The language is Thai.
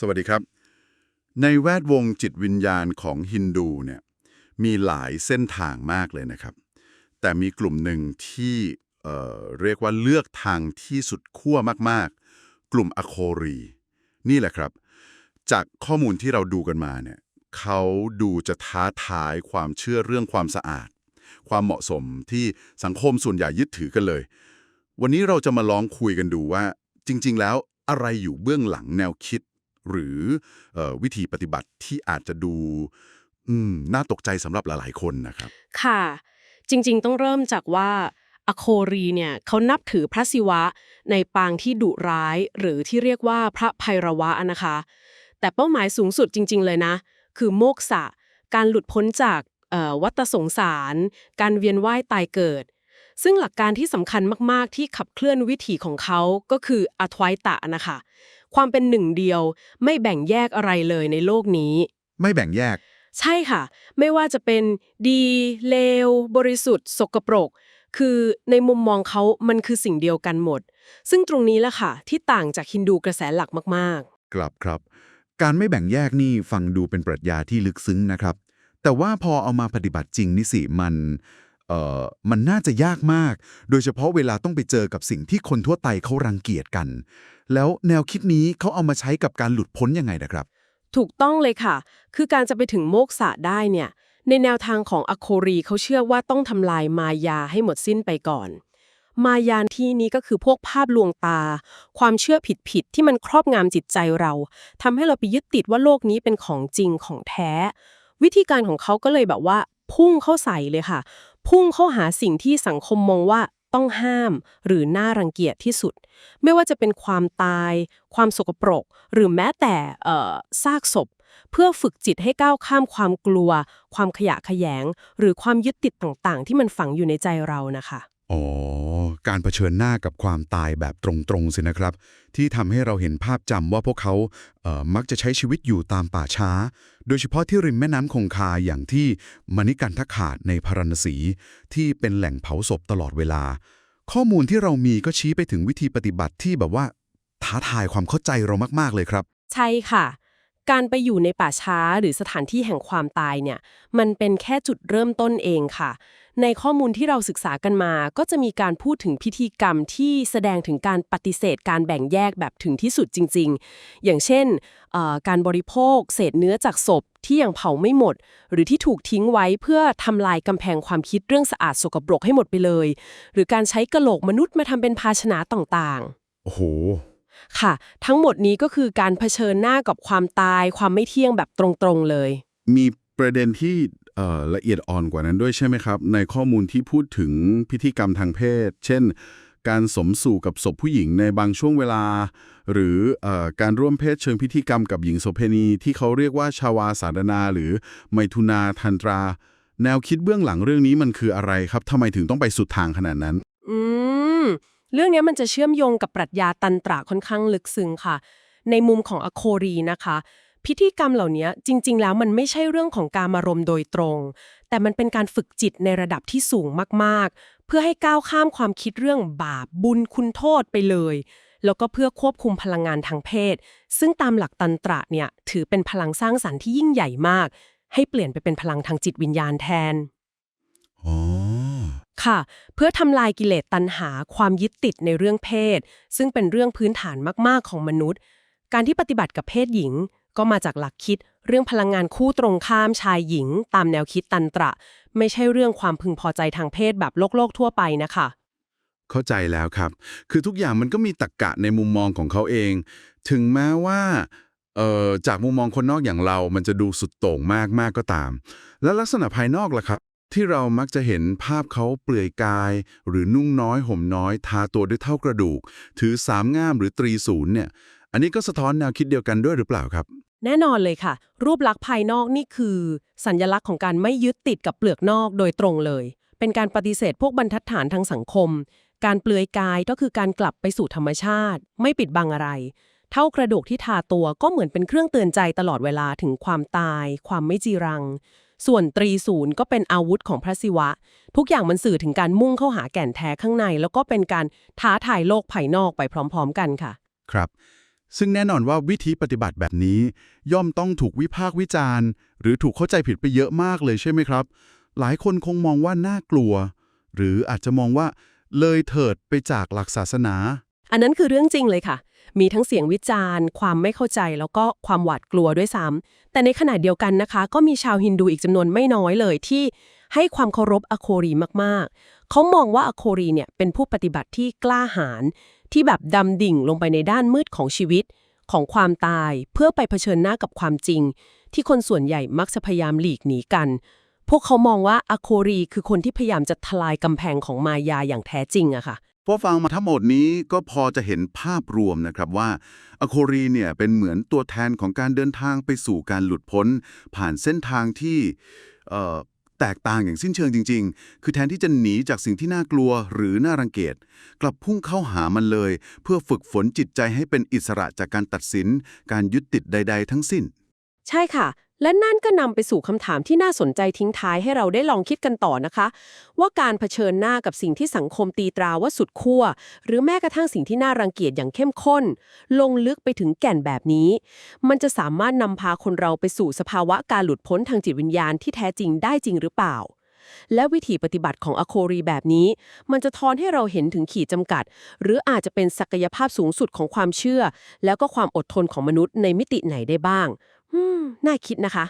สวัสดีครับ ในแวดวงจิตวิญญาณของฮินดูเนี่ยมีหลายเส้นทางมากเลยนะครับ แต่มีกลุ่มหนึ่งที่เอ่อเรียกว่าเลือกทางที่สุดขั้วมากๆ กลุ่มอโครี นี่แหละครับ จากข้อมูลที่เราดูกันมาเนี่ยเขาดูจะท้าทายความเชื่อเรื่องความสะอาด ความเหมาะสมที่สังคมส่วนใหญ่ยึดถือกันเลย วันนี้เราจะมาลองคุยกันดูว่า จริง ๆ แล้วอะไรอยู่เบื้องหลังแนวคิด หรืออวิธีปฏิบัติที่อาจจะดูน่าตกใจสำหรับหลายๆคนนะครับ ค่ะ จริงๆ ต้องเริ่มจากว่าอโครีเนี่ยเขานับถือพระศิวะในปางที่ดุร้าย หรือที่เรียกว่าพระไพรวะนะคะ แต่เป้าหมายสูงสุดจริง ๆ เลยนะ คือโมกษะ การหลุดพ้นจากวัฏสงสาร การเวียนว่ายตายเกิด ซึ่งหลักการที่สำคัญมากๆ ที่ขับเคลื่อนวิถีของเขาก็คืออทวยตะนะคะ ความเป็นหนึ่งเดียว ไม่แบ่งแยกอะไรเลยในโลกนี้ ไม่แบ่งแยก ใช่ค่ะ ไม่ว่าจะเป็นดีเลว บริสุทธิ์ สกปรก คือในมุมมองเขามันคือสิ่งเดียวกันหมด ซึ่งตรงนี้แหละค่ะ ที่ต่างจากฮินดูกระแสหลักมากครับครับ การไม่แบ่งแยกนี่ฟังดูเป็นปรัชญาที่ลึกซึ้งนะครับ แต่ว่าพอเอามาปฏิบัติจริงนี่สิมัน เอ่อมันน่าจะยากมาก โดยเฉพาะเวลาต้องไปเจอกับสิ่งที่คนทั่วไปเขารังเกียจกัน แล้วแนวคิดนี้เขาเอามาใช้กับการหลุดพ้นยังไงนะครับ ถูกต้องเลยค่ะ คือการจะไปถึงโมกษะได้เนี่ย ในแนวทางของอโครีเขาเชื่อว่าต้องทำลายมายาให้หมดสิ้นไปก่อน มายาที่นี้ก็คือพวกภาพลวงตา ความเชื่อผิดๆที่มันครอบงำจิตใจเราทำให้เราไปยึดติดว่าโลกนี้เป็นของจริงของแท้ วิธีการของเขาก็เลยแบบว่าพุ่งเข้าใส่เลยค่ะ พุ่งเข้าหาสิ่งที่สังคมมองว่าต้องห้ามหรือน่ารังเกียจที่สุด ไม่ว่าจะเป็นความตาย ความสกปรก หรือแม้แต่เอ่อซากศพ เพื่อฝึกจิตให้ก้าวข้ามความกลัว ความขยะแขยง หรือความยึดติดต่างๆ ที่มันฝังอยู่ในใจเรานะคะ อ๋อ การเผชิญหน้ากับความตายแบบตรงๆสินะครับ ที่ทำให้เราเห็นภาพจำว่าพวกเขาเอ่อมักจะใช้ชีวิตอยู่ตามป่าช้า โดยเฉพาะที่ริมแม่น้ำคงคาอย่างที่มณิกันทขาดในพาราณสี ที่เป็นแหล่งเผาศพตลอดเวลา ข้อมูลที่เรามีก็ชี้ไปถึงวิธีปฏิบัติที่แบบว่าท้าทายความเข้าใจเรามากๆเลยครับ ใช่ค่ะ การไปอยู่ในป่าช้าหรือสถานที่แห่งความตายเนี่ย มันเป็นแค่จุดเริ่มต้นเองค่ะ ในข้อมูลที่เราศึกษากันมา ก็จะมีการพูดถึงพิธีกรรมที่แสดงถึงการปฏิเสธการแบ่งแยกแบบถึงที่สุดจริง ๆ อย่างเช่น การบริโภค เศษเนื้อจากศพที่ยังเผาไม่หมด หรือที่ถูกทิ้งไว้เพื่อทำลายกำแพงความคิดเรื่องสะอาดสกปรกให้หมดไปเลย หรือการใช้กระโหลกมนุษย์มาทำเป็นภาชนะต่างๆ โอ้โห ค่ะ ทั้งหมดนี้ก็คือการเผชิญหน้ากับความตาย ความไม่เที่ยงแบบตรงๆเลย มีประเด็นที่เอ่อละเอียดอ่อนกว่านั้นด้วยใช่ไหมครับ ในข้อมูลที่พูดถึงพิธีกรรมทางเพศ เช่น การสมสู่กับศพผู้หญิงในบางช่วงเวลา หรือเออการร่วมเพศเชิงพิธีกรรมกับหญิงโสเภณี ที่เขาเรียกว่าชาวาสาดนา หรือไมทุนาทันตรา แนวคิดเบื้องหลังเรื่องนี้มันคืออะไรครับทำไมถึงต้องไปสุดทางขนาดนั้น อืม เรื่องนี้มันจะเชื่อมโยงกับปรัชญาตันตราค่อนข้างลึกซึ้งค่ะ ในมุมของอโครีนะคะ พิธีกรรมเหล่านี้จริง ๆ แล้วมันไม่ใช่เรื่องของการมารมโดยตรง แต่มันเป็นการฝึกจิตในระดับที่สูงมากๆ เพื่อให้ก้าวข้ามความคิดเรื่องบาปบุญคุณโทษไปเลย แล้วก็เพื่อควบคุมพลังงานทางเพศ ซึ่งตามหลักตันตระเนี่ยถือเป็นพลังสร้างสรรค์ที่ยิ่งใหญ่มาก ให้เปลี่ยนไปเป็นพลังทางจิตวิญญาณแทนอ๋อ ค่ะ เพื่อทำลายกิเลสตัณหาความยึดติดในเรื่องเพศ ซึ่งเป็นเรื่องพื้นฐานมากๆของมนุษย์ การที่ปฏิบัติกับเพศหญิง ก็มาจากหลักคิด เรื่องพลังงานคู่ตรงข้ามชายหญิง ตามแนวคิดตันตระ ไม่ใช่เรื่องความพึงพอใจทางเพศแบบโลกโลกทั่วไปนะคะเข้าใจแล้วครับ คือทุกอย่างมันก็มีตรรกกะในมุมมองของเขาเอง ถึงแม้ว่าเออจากมุมมองคนนอกอย่างเรา มันจะดูสุดโต่งมากมากก็ตาม และลักษณะภายนอกล่ะครับ ที่เรามักจะเห็นภาพเขาเปลือยกาย หรือนุ่งน้อยห่มน้อย ทาตัวด้วยเท่ากระดูก ถือสามง่ามหรือตรีศูนย์เนี่ย อันนี้ก็สะท้อนแนวคิดเดียวกันด้วยหรือเปล่าครับ แน่นอนเลยค่ะ รูปลักษณ์ภายนอกนี่คือ สัญลักษณ์ของการไม่ยึดติดกับเปลือกนอกโดยตรงเลย เป็นการปฏิเสธพวกบรรทัดฐานทางสังคม การเปลือยกายก็คือการกลับไปสู่ธรรมชาติ ไม่ปิดบังอะไร เท่ากระดูกที่ทาตัวก็เหมือนเป็นเครื่องเตือนใจตลอดเวลาถึงความตาย ความไม่จีรัง ส่วนตรีศูนย์ก็เป็นอาวุธของพระศิวะ ทุกอย่างมันสื่อถึงการมุ่งเข้าหาแก่นแท้ข้างใน แล้วก็เป็นการท้าทายโลกภายนอกไปพร้อม ๆ กันค่ะ ครับ ซึ่งแน่นอนว่าวิธีปฏิบัติแบบนี้ ย่อมต้องถูกวิพากษ์วิจารณ์ หรือถูกเข้าใจผิดไปเยอะมากเลยใช่ไหมครับ หลายคนคงมองว่าน่ากลัว หรืออาจจะมองว่าเลยเถิดไปจากหลักศาสนา อันนั้นคือเรื่องจริงเลยค่ะ มีทั้งเสียงวิจารณ์ ความไม่เข้าใจแล้วก็ความหวาดกลัวด้วยซ้ำแต่ในขณะเดียวกันนะคะ ก็มีชาวฮินดูอีกจำนวนไม่น้อยเลยที่ให้ความเคารพอโครีมากๆ เขามองว่าอโครีเนี่ยเป็นผู้ปฏิบัติที่กล้าหาญที่แบบดำดิ่งลงไปในด้านมืดของชีวิต ของความตายเพื่อไปเผชิญหน้ากับความจริง ที่คนส่วนใหญ่มักจะพยายามหลีกหนีกัน พวกเขามองว่าอโครีคือคนที่พยายามจะทลายกำแพงของมายาอย่างแท้จริงอะค่ะ พอฟังมาทั้งหมดนี้ก็พอจะเห็นภาพรวมนะครับว่าอโครีเนี่ยเป็นเหมือนตัวแทนของการเดินทางไปสู่การหลุดพ้น ผ่านเส้นทางที่แตกต่างอย่างสิ้นเชิงจริง ๆ คือแทนที่จะหนีจากสิ่งที่น่ากลัวหรือน่ารังเกียจกลับพุ่งเข้าหามันเลย เพื่อฝึกฝนจิตใจให้เป็นอิสระจากการตัดสิน การยึดติดใด ๆ ทั้งสิ้น ใช่ค่ะ และนั่นก็นำไปสู่คำถามที่น่าสนใจทิ้งท้ายให้เราได้ลองคิดกันต่อนะคะ ว่าการเผชิญหน้ากับสิ่งที่สังคมตีตราว่าสุดขั้วหรือแม้กระทั่งสิ่งที่น่ารังเกียจอย่างเข้มข้น ลงลึกไปถึงแก่นแบบนี้ มันจะสามารถนำพาคนเราไปสู่สภาวะการหลุดพ้นทางจิตวิญญาณที่แท้จริงได้จริงหรือเปล่า และวิธีปฏิบัติของอโครีแบบนี้ มันจะทอนให้เราเห็นถึงขีดจำกัด หรืออาจจะเป็นศักยภาพสูงสุดของความเชื่อ แล้วก็ความอดทนของมนุษย์ในมิติไหนได้บ้าง อืม น่าคิดนะคะ